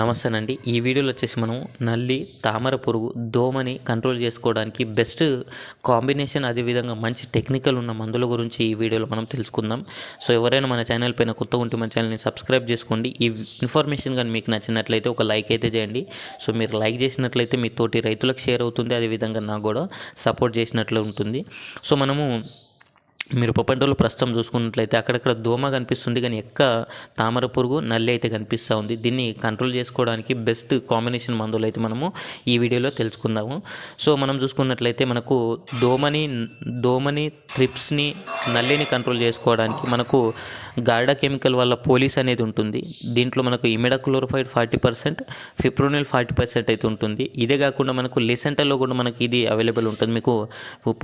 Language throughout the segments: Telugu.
నమస్తేనండి. ఈ వీడియోలో వచ్చేసి మనం నల్లి తామర పురుగు దోమని కంట్రోల్ చేసుకోవడానికి బెస్ట్ కాంబినేషన్ అదేవిధంగా మంచి టెక్నికల్ ఉన్న మందుల గురించి ఈ వీడియోలో మనం తెలుసుకుందాం. సో ఎవరైనా మన ఛానల్ పైన కొత్త ఉంటే మన ఛానల్ని సబ్స్క్రైబ్ చేసుకోండి. ఈ ఇన్ఫర్మేషన్ కానీ మీకు నచ్చినట్లయితే ఒక లైక్ అయితే చేయండి. సో మీరు లైక్ చేసినట్లయితే మీ తోటి రైతులకు షేర్ అవుతుంది. అదేవిధంగా నాకు కూడా సపోర్ట్ చేసినట్లు ఉంటుంది. సో మనము మిరప పంటలు ప్రస్తుతం చూసుకున్నట్లయితే అక్కడక్కడ దోమ కనిపిస్తుంది కానీ ఎక్క తామర పురుగు నల్లి అయితే కనిపిస్తూ ఉంది. దీన్ని కంట్రోల్ చేసుకోవడానికి బెస్ట్ కాంబినేషన్ మందులు అయితే మనము ఈ వీడియోలో తెలుసుకుందాము. సో మనం చూసుకున్నట్లయితే మనకు దోమని దోమని త్రిప్స్ని నల్లిని కంట్రోల్ చేసుకోవడానికి మనకు గార్డా కెమికల్ వల్ల పోలీస్ అనేది ఉంటుంది. దీంట్లో మనకు imidacloprid forty percent fipronil forty percent అయితే ఉంటుంది. ఇదే కాకుండా మనకు లిసెంటాలో కూడా మనకి ఇది అవైలబుల్ ఉంటుంది. మీకు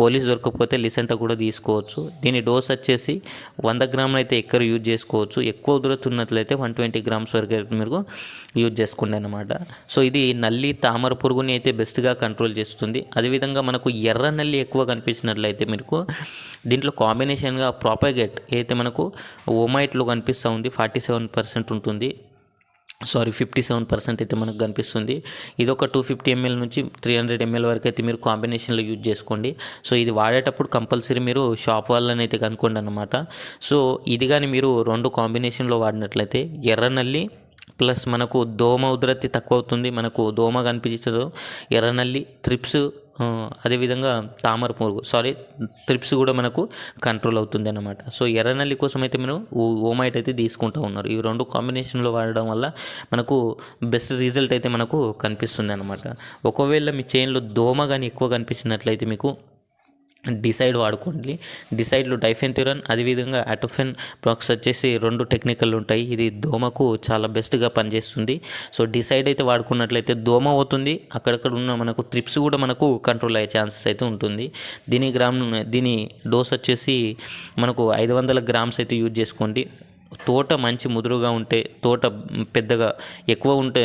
పోలీస్ దొరకకపోతే లిసెంటా కూడా తీసుకోవచ్చు. దీని డోస్ వచ్చేసి వంద గ్రాములు అయితే ఎక్కడ యూజ్ చేసుకోవచ్చు. ఎక్కువ దొరుకుతున్నట్లయితే వన్ ట్వంటీ గ్రామ్స్ వరకు మీరు యూజ్ చేసుకోండి అనమాట సో ఇది నల్లి తామర పురుగుని అయితే బెస్ట్గా కంట్రోల్ చేస్తుంది. అదేవిధంగా మనకు ఎర్ర నల్లి ఎక్కువ కనిపించినట్లయితే మీకు దీంట్లో కాంబినేషన్గా ప్రాపగేట్ అయితే మనకు ఓమైట్లో కనిపిస్తూ ఉంది. ఫార్టీ సెవెన్ పర్సెంట్ ఉంటుంది. సారీ ఫిఫ్టీ సెవెన్ పర్సెంట్ అయితే మనకు కనిపిస్తుంది. ఇది ఒక టూ ఫిఫ్టీ ఎంఎల్ నుంచి త్రీ హండ్రెడ్ ఎంఎల్ వరకు అయితే మీరు కాంబినేషన్లో యూజ్ చేసుకోండి. సో ఇది వాడేటప్పుడు కంపల్సరీ మీరు షాప్ వాళ్ళని అయితే కనుక్కోండి అనమాట సో ఇది కానీ మీరు రెండు కాంబినేషన్లో వాడినట్లయితే ఎర్ర నల్లి ప్లస్ మనకు దోమ ఉధృతి తక్కువ అవుతుంది మనకు దోమ కనిపించదు. ఎర్రనల్లి త్రిప్స్ అదేవిధంగా తామర పురుగు సారీ త్రిప్స్ కూడా మనకు కంట్రోల్ అవుతుంది అన్నమాట సో ఎర్రనల్లి కోసం అయితే మనం ఓమైట్ అయితే తీసుకుంటూ ఉన్నారు. ఈ రెండు కాంబినేషన్లో వాడడం వల్ల మనకు బెస్ట్ రిజల్ట్ అయితే మనకు కనిపిస్తుంది అనమాట ఒకవేళ మీ చైన్లో దోమ కానీ ఎక్కువ కనిపించినట్లయితే మీకు డిసైడ్ వాడుకోండి. డిసైడ్లో డైఫెన్థ్యూరన్ అదేవిధంగా అటోఫెన్ ప్రాక్స్ వచ్చేసి రెండు టెక్నికల్ ఉంటాయి. ఇది దోమకు చాలా బెస్ట్గా పనిచేస్తుంది. సో డిసైడ్ అయితే వాడుకున్నట్లయితే దోమ అవుతుంది. అక్కడక్కడ ఉన్న మనకు త్రిప్స్ కూడా మనకు కంట్రోల్ అయ్యే ఛాన్సెస్ అయితే ఉంటుంది. దీని గ్రామ్ దీని డోస్ వచ్చేసి మనకు ఐదు వందల గ్రామ్స్ అయితే యూజ్ చేసుకోండి. తోట మంచి ముదురుగా ఉంటే తోట పెద్దగా ఎక్కువ ఉంటే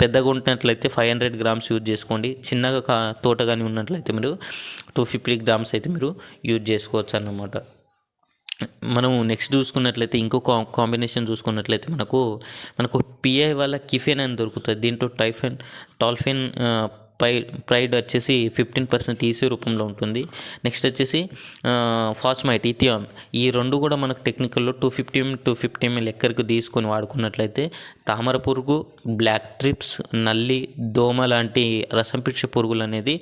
పెద్దగా ఉంటున్నట్లయితే ఫైవ్ హండ్రెడ్ గ్రామ్స్ యూజ్ చేసుకోండి. చిన్నగా కా తోట కానీ ఉన్నట్లయితే మీరు టూ ఫిఫ్టీ గ్రామ్స్ అయితే మీరు యూజ్ చేసుకోవచ్చు అన్నమాట మనం నెక్స్ట్ చూసుకున్నట్లయితే ఇంకో కా కాంబినేషన్ చూసుకున్నట్లయితే మనకు మనకు పిఐ వల్ల కిఫెన్ అని దొరుకుతుంది. దీంట్లో టైఫెన్ టాల్ఫెన్ పై ప్రైడ్ వచ్చేసి ఫిఫ్టీన్ పర్సెంట్ ఈసీ రూపంలో ఉంటుంది. నెక్స్ట్ వచ్చేసి ఫాస్మైట్ ఇథియాన్. ఈ రెండు కూడా మనకు టెక్నికల్లో two fifty two fifty ML ఎక్కడికి తీసుకొని వాడుకున్నట్లయితే తామర పురుగు బ్లాక్ ట్రిప్స్ నల్లి దోమ లాంటి రసం పురుగులు అనేది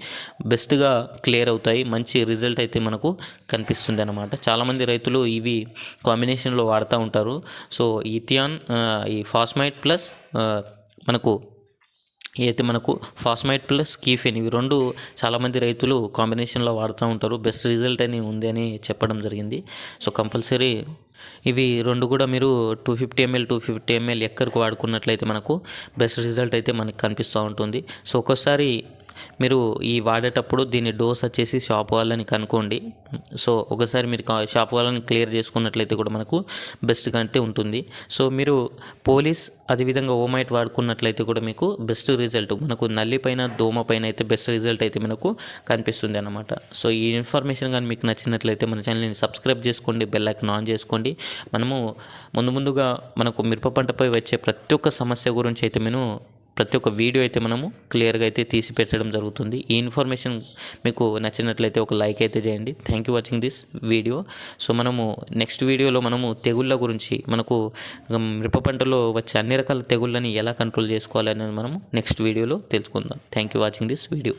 బెస్ట్గా క్లియర్ అవుతాయి. మంచి రిజల్ట్ అయితే మనకు కనిపిస్తుంది అనమాట చాలామంది రైతులు ఇవి కాంబినేషన్లో వాడుతూ ఉంటారు. సో ఇథియాన్ ఈ ఫాస్మైట్ ప్లస్ మనకు అయితే మనకు ఫాస్మైట్ ప్లస్ కీఫెన్ ఇవి రెండు చాలామంది రైతులు కాంబినేషన్లో వాడుతూ ఉంటారు. బెస్ట్ రిజల్ట్ అని ఉంది అని చెప్పడం జరిగింది. సో కంపల్సరీ ఇవి రెండు కూడా మీరు two fifty ML two fifty ML ఎక్కడికి వాడుకున్నట్లయితే మనకు బెస్ట్ రిజల్ట్ అయితే మనకు కనిపిస్తూ ఉంటుంది. సో ఒక్కోసారి మీరు ఈ వాడేటప్పుడు దీని డోస్ వచ్చేసి షాప్ వాళ్ళని కనుక్కోండి. సో ఒకసారి మీరు కా- షాప్ వాళ్ళని క్లియర్ చేసుకున్నట్లయితే కూడా మనకు బెస్ట్ కంటే ఉంటుంది. సో మీరు పోలీస్ అదేవిధంగా ఓమైట్ వాడుకున్నట్లయితే కూడా మీకు బెస్ట్ రిజల్ట్ మనకు నల్లి పైన దోమ పైన అయితే బెస్ట్ రిజల్ట్ అయితే మనకు కనిపిస్తుంది అన్నమాట. సో ఈ ఇన్ఫర్మేషన్ కానీ మీకు నచ్చినట్లయితే మన ఛానల్ని సబ్స్క్రైబ్ చేసుకోండి బెల్ ఐకన్ ఆన్ చేసుకోండి. మనము ముందు ముందుగా మనకు మిరప పంటపై వచ్చే ప్రతి ఒక్క సమస్య గురించి అయితే మేము ప్రతి ఒక్క వీడియో అయితే మనము క్లియర్గా అయితే తీసి పెట్టడం జరుగుతుంది. ఈ ఇన్ఫర్మేషన్ మీకు నచ్చినట్లయితే ఒక లైక్ అయితే చేయండి. Thank you watching this video so మనము నెక్స్ట్ వీడియోలో మనము తెగుళ్ళ గురించి మనకు మిరప పంటలో వచ్చే అన్ని రకాల తెగుళ్ళని ఎలా కంట్రోల్ చేసుకోవాలి అనేది మనము నెక్స్ట్ వీడియోలో తెలుసుకుందాం. Thank you watching this video